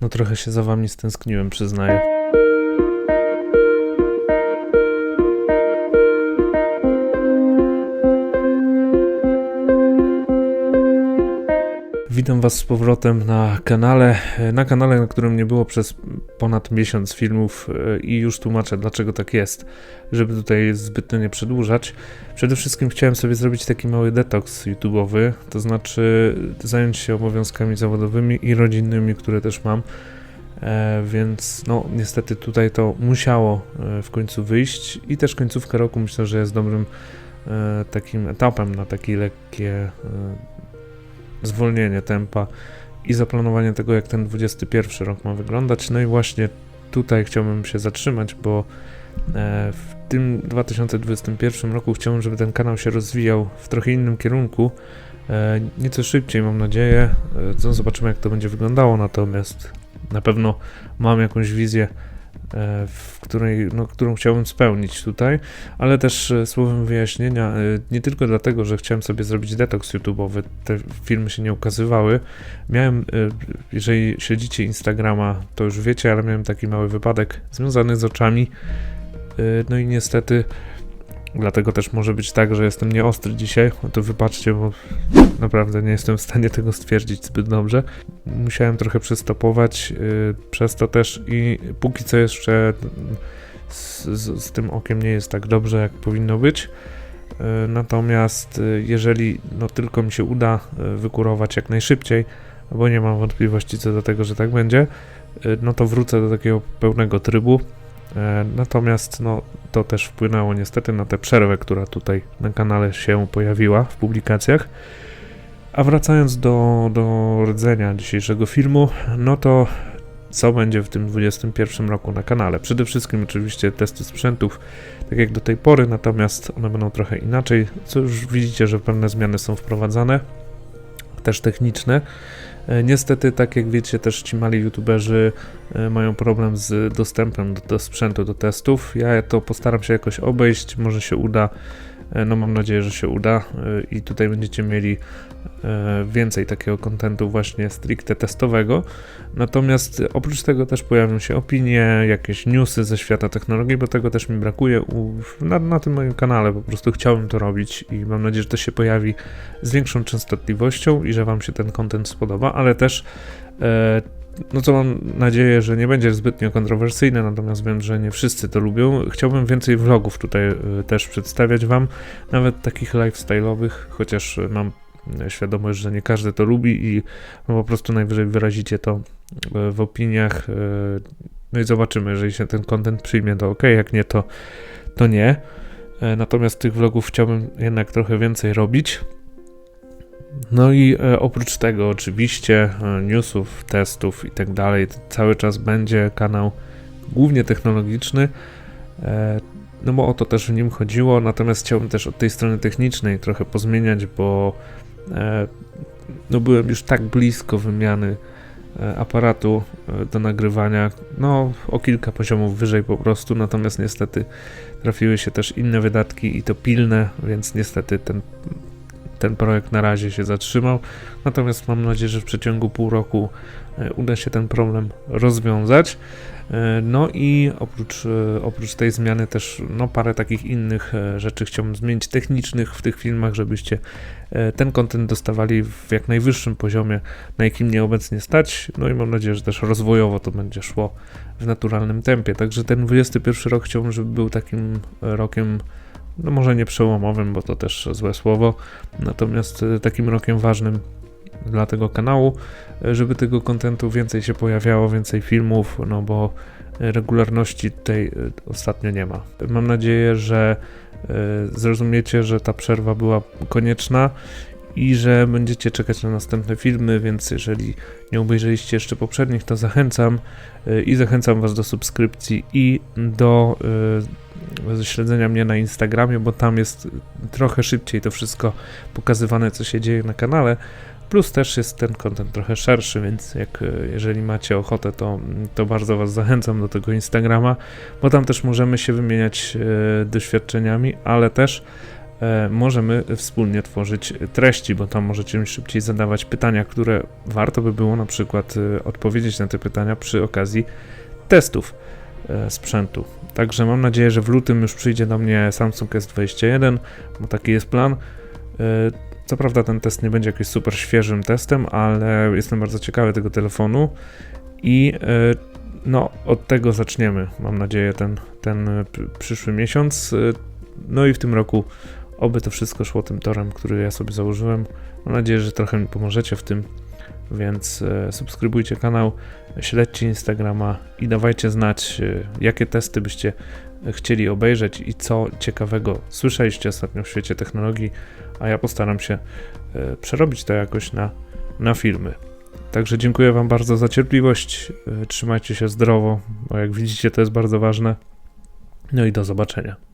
No trochę się za wami stęskniłem, przyznaję. Witam Was z powrotem na kanale. Na kanale, na którym nie było przez ponad miesiąc filmów e, i już tłumaczę dlaczego tak jest, żeby tutaj zbytnio nie przedłużać. Przede wszystkim chciałem sobie zrobić taki mały detoks YouTube'owy, to znaczy zająć się obowiązkami zawodowymi i rodzinnymi, które też mam. E, więc no niestety tutaj to musiało e, w końcu wyjść i też końcówka roku myślę, że jest dobrym e, takim etapem na takie lekkie e, zwolnienie tempa i zaplanowanie tego, jak ten 21 rok ma wyglądać. No i właśnie tutaj chciałbym się zatrzymać, bo e, w tym 2021 roku chciałbym, żeby ten kanał się rozwijał w trochę innym kierunku. E, Nieco szybciej, mam nadzieję. E, No, zobaczymy, jak to będzie wyglądało. Natomiast na pewno mam jakąś wizję, w której, no, którą chciałbym spełnić tutaj, ale też e, słowem wyjaśnienia, e, nie tylko dlatego, że chciałem sobie zrobić detoks YouTube'owy, te filmy się nie ukazywały. Miałem, e, jeżeli śledzicie Instagrama, to już wiecie, ale miałem taki mały wypadek związany z oczami. E, No i niestety, dlatego też może być tak, że jestem nieostry dzisiaj. No to wybaczcie, bo naprawdę nie jestem w stanie tego stwierdzić zbyt dobrze. Musiałem trochę przystopować, yy, przez to też i póki co jeszcze z, z, z tym okiem nie jest tak dobrze, jak powinno być. Yy, Natomiast yy, jeżeli no, tylko mi się uda wykurować jak najszybciej, bo nie mam wątpliwości co do tego, że tak będzie, no to wrócę do takiego pełnego trybu. Natomiast no, to też wpłynęło niestety na tę przerwę, która tutaj na kanale się pojawiła w publikacjach. A wracając do, do rdzenia dzisiejszego filmu, no to co będzie w tym 21 roku na kanale? Przede wszystkim oczywiście testy sprzętów, tak jak do tej pory, natomiast one będą trochę inaczej, co już widzicie, że pewne zmiany są wprowadzane, też techniczne. E, Niestety, tak jak wiecie, też ci mali youtuberzy e, mają problem z dostępem do, do sprzętu, do testów. Ja to postaram się jakoś obejść, może się uda. E, No mam nadzieję, że się uda e, i tutaj będziecie mieli e, więcej takiego kontentu właśnie stricte testowego. Natomiast oprócz tego też pojawią się opinie, jakieś newsy ze świata technologii, bo tego też mi brakuje na, na tym moim kanale. Po prostu chciałbym to robić i mam nadzieję, że to się pojawi z większą częstotliwością i że Wam się ten kontent spodoba, ale też no co mam nadzieję, że nie będzie zbytnio kontrowersyjne, natomiast wiem, że nie wszyscy to lubią. Chciałbym więcej vlogów tutaj e, też przedstawiać Wam, nawet takich lifestyle'owych, chociaż e, mam e, świadomość, że nie każdy to lubi i no, po prostu najwyżej wyrazicie to w opiniach. No i zobaczymy, jeżeli się ten content przyjmie, to ok, jak nie, to, to nie. Natomiast tych vlogów chciałbym jednak trochę więcej robić. No i e, oprócz tego oczywiście e, newsów, testów i tak dalej, cały czas będzie kanał głównie technologiczny, e, no bo o to też w nim chodziło, natomiast chciałbym też od tej strony technicznej trochę pozmieniać, bo no byłem już tak blisko wymiany aparatu do nagrywania, no o kilka poziomów wyżej po prostu, natomiast niestety trafiły się też inne wydatki i to pilne, więc niestety ten ten projekt na razie się zatrzymał. Natomiast mam nadzieję, że w przeciągu pół roku e, uda się ten problem rozwiązać. E, No i oprócz, e, oprócz tej zmiany też no, parę takich innych rzeczy chciałbym zmienić technicznych w tych filmach, żebyście ten content dostawali w jak najwyższym poziomie, na jakim mnie obecnie stać. No i mam nadzieję, że też rozwojowo to będzie szło w naturalnym tempie. Także ten 21 rok chciałbym, żeby był takim rokiem no może nie przełomowym, bo to też złe słowo, natomiast e, takim rokiem ważnym dla tego kanału, e, żeby tego kontentu więcej się pojawiało, więcej filmów, no bo e, regularności e, ostatnio nie ma. Mam nadzieję, że zrozumiecie, że ta przerwa była konieczna i że będziecie czekać na następne filmy, więc jeżeli nie obejrzeliście jeszcze poprzednich, to zachęcam i zachęcam Was do subskrypcji i do śledzenia mnie na Instagramie, bo tam jest trochę szybciej to wszystko pokazywane, co się dzieje na kanale. Plus też jest ten kontent trochę szerszy, więc jak e, jeżeli macie ochotę, to, to bardzo Was zachęcam do tego Instagrama, bo tam też możemy się wymieniać e, doświadczeniami, ale też e, możemy wspólnie tworzyć treści, bo tam możecie mi szybciej zadawać pytania, które warto by było na przykład e, odpowiedzieć na te pytania przy okazji testów sprzętu. Także mam nadzieję, że w lutym już przyjdzie do mnie Samsung S21, bo taki jest plan. E, Co prawda ten test nie będzie jakimś super świeżym testem, ale jestem bardzo ciekawy tego telefonu i e, no od tego zaczniemy. Mam nadzieję ten, ten e, przyszły miesiąc. E, No i w tym roku oby to wszystko szło tym torem, który ja sobie założyłem. Mam nadzieję, że trochę mi pomożecie w tym, więc e, subskrybujcie kanał, śledźcie Instagrama i dawajcie znać, e, jakie testy byście chcieli obejrzeć i co ciekawego słyszeliście ostatnio w świecie technologii, a ja postaram się e, przerobić to jakoś na, na filmy. Także dziękuję Wam bardzo za cierpliwość. Trzymajcie się zdrowo, bo jak widzicie, to jest bardzo ważne. No i do zobaczenia.